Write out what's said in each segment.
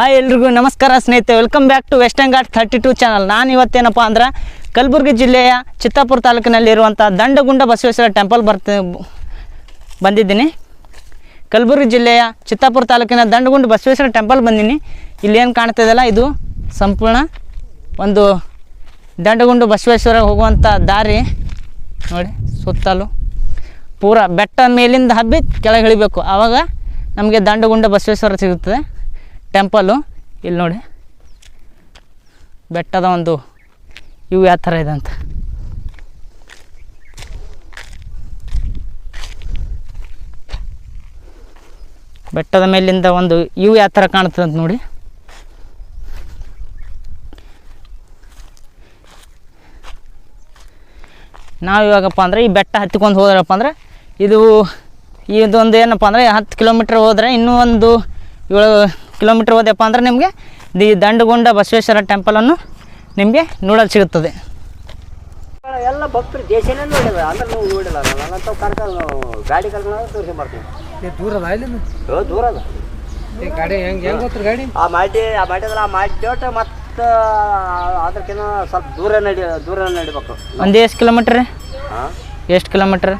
Hi ಎಲ್ರಿಗೂ ನಮಸ್ಕಾರ ಸ್ನೇಹಿತರೆ. Welcome back to western ghat thirty two channel ನಾನು ಇವತ್ತೇನಪ್ಪ ಅಂದ್ರೆ ಕಲಬುರಗಿ ಜಿಲ್ಲೆಯ ಚಿತ್ತಾಪುರ ತಾಲೂಕಿನಲ್ಲಿರುವಂಥ ದಂಡಗುಂಡ ಬಸವೇಶ್ವರ ಟೆಂಪಲ್ ಬರ್ತ, ಬಂದಿದ್ದೀನಿ. ಕಲಬುರಗಿ ಜಿಲ್ಲೆಯ ಚಿತ್ತಾಪುರ ತಾಲೂಕಿನ ದಂಡಗುಂಡ ಬಸವೇಶ್ವರ ಟೆಂಪಲ್ ಬಂದೀನಿ. ಇಲ್ಲೇನು ಕಾಣ್ತಿದೆಯಲ್ಲ ಇದು ಸಂಪೂರ್ಣ ಒಂದು ದಂಡಗುಂಡ ಬಸವೇಶ್ವರ ಹೋಗುವಂಥ ದಾರಿ. ನೋಡಿ, ಸುತ್ತಲೂ ಪೂರ ಬೆಟ್ಟ ಮೇಲಿಂದ ಹಬ್ಬಿ ಕೆಳಗೆ ಇಳಿಬೇಕು. ಆವಾಗ ನಮಗೆ ದಂಡಗುಂಡ ಬಸವೇಶ್ವರ ಸಿಗುತ್ತದೆ. ಟೆಂಪಲ್ಲು. ಇಲ್ಲಿ ನೋಡಿ. ಬೆಟ್ಟದ ಒಂದು ಇವು ಯಾವ ಥರ ಇದೆ ಅಂತ. ಬೆಟ್ಟದ ಮೇಲಿಂದ ಒಂದು ಇವು ಯಾವ ಥರ ಕಾಣ್ತದೆ ಅಂತ ನೋಡಿ. ನಾವು ಇವಾಗಪ್ಪ ಅಂದರೆ ಈ ಬೆಟ್ಟ ಹತ್ತಿಕೊಂಡು ಹೋದ್ರಪ್ಪ ಅಂದ್ರೆ ಇದು ಇದೊಂದು ಏನಪ್ಪ ಅಂದರೆ ಹತ್ತು ಕಿಲೋಮೀಟ್ರ್ ಹೋದರೆ ಇನ್ನೂ ಒಂದು ಏಳು ಕಿಲೋಮೀಟ್ರ್ ಹೋದೆಪ್ಪ ಅಂದರೆ ನಿಮಗೆ ದಿ ದಂಡಗೊಂಡ ಬಸವೇಶ್ವರ ಟೆಂಪಲನ್ನು ನಿಮಗೆ ನೋಡಲು ಸಿಗುತ್ತದೆ. ಎಲ್ಲ ಭಕ್ತರು ದೇಶನೇ ನೋಡಿಲ್ಲ ಅಂದ್ರೆ ನೀವು ನೋಡಿಲ್ಲ. ನಾನಂತ ಕರ್ಕೊಂಡು ಗಾಡಿ ಕರ್ಕೊಂಡು ತೋರಿಸಿ ಬರ್ತೀನಿ. ದೂರ ಅದ ಇಲ್ಲಿ ದೂರ ಅದ. ಗಾಡಿ ಹೆಂಗೆ ಹೆಂಗ್ ಗೊತ್ತರ ಗಾಡಿ? ಆ ಮಾಡಿ ಆ ಮಾಡಿದ್ರೆ ಆ ಮಾಡಿಟ್ಟು ಮತ್ತು ಅದಕ್ಕಿಂತ ಸ್ವಲ್ಪ ದೂರ ನಡಿ ದೂರ ನಡಿಬೇಕು. ಒಂದು ಎಷ್ಟು ಕಿಲೋಮೀಟ್ರ್ ಹಾಂ ಎಷ್ಟು ಕಿಲೋಮೀಟ್ರ್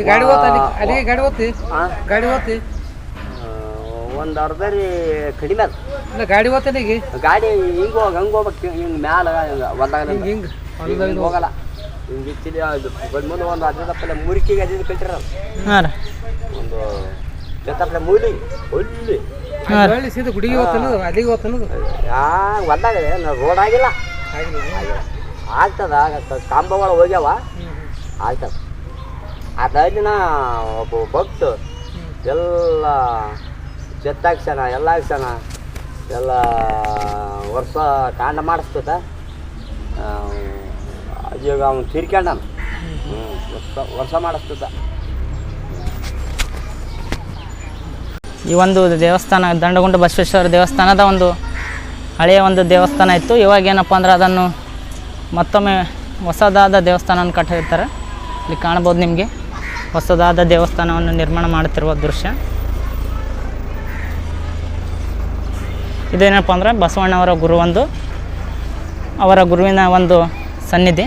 ಈ ಗಾಡಿ ಓದ್ತಿ ಅಲ್ಲಿಗೆ ಗಾಡಿ ಓದ್ತಿ ಹಾಂ ಗಾಡಿ ಹೋತಿ ಒಂದು ಅರ್ಧ ರೀ ಕಡಿಮೆ ಅದ. ಇಲ್ಲ ಗಾಡಿ ಹೋಗ್ತದ ಈಗ. ಗಾಡಿ ಹಿಂಗೆ ಹೋಗಿ ಹಂಗೆ ಹೋಗ್ಬೇಕು. ಹಿಂಗೆ ಮ್ಯಾಲ ಹೊಲ್ದಾಗ ಹಿಂಗ್ ಹಿಂಗ್ ಹಿಂಗೆ. ಹೋಗಲ್ಲ. ಹಿಂಗೆ ಇಚ್ಚಿಲಿ ಅದು ಮುಂದೆ ಒಂದು ಅರ್ಧದಪ್ಪಲೆ ಮುರಿಕಿಗೆ ಅದಿದ್ದು ಕಟ್ಟಿರೋದು ಹಾಂ ಒಂದು ಜೊತ್ತಪ್ಪಲೆ ಮುಳಿ ಒಳ್ಳಿ. ಅಲ್ಲಿ ಹೊಳ್ಳಿ ಸೀದಾ ಗುಡಿಗೆ ಅಲ್ಲಿಗೆ ಯಾ ಹೊಲ್ದಾಗ ರೋಡ್ ಆಗಿಲ್ಲ. ಆಗ್ತದ ಕಾಂಬಗಳು ಹೋಗ್ಯಾವ. ಆಗ್ತದ. ಅದಲ್ಲಿನ ಒಬ್ಬ ಭಕ್ತ ಎಲ್ಲ ಚೆತ್ತಾಕ್ಸಣ ಎಲ್ಲ ಕ್ಷಣ ಎಲ್ಲ ವರ್ಷ ಕಾಂಡ ಮಾಡಿಸ್ತದ. ಈಗ ಅವ್ನು ತೀರ್ಕೊಂಡನ ವರ್ಷ ವರ್ಷ ಮಾಡಿಸ್ತದ. ಈ ಒಂದು ದೇವಸ್ಥಾನ, ದಂಡಗುಂಡ ಬಸವೇಶ್ವರ ದೇವಸ್ಥಾನದ ಒಂದು ಹಳೆಯ ಒಂದು ದೇವಸ್ಥಾನ ಇತ್ತು. ಇವಾಗ ಏನಪ್ಪ ಅಂದ್ರೆ ಅದನ್ನು ಮತ್ತೊಮ್ಮೆ ಹೊಸದಾದ ದೇವಸ್ಥಾನವನ್ನು ಕಟ್ಟಿರ್ತಾರೆ. ಇಲ್ಲಿ ಕಾಣ್ಬೋದು ನಿಮಗೆ. ಹೊಸದಾದ ದೇವಸ್ಥಾನವನ್ನು ನಿರ್ಮಾಣ ಮಾಡುತ್ತಿರುವ ದೃಶ್ಯ. ಇದೇನಪ್ಪ ಅಂದ್ರೆ ಬಸವಣ್ಣವರ ಗುರು ಒಂದು ಅವರ ಗುರುವಿನ ಒಂದು ಸನ್ನಿಧಿ.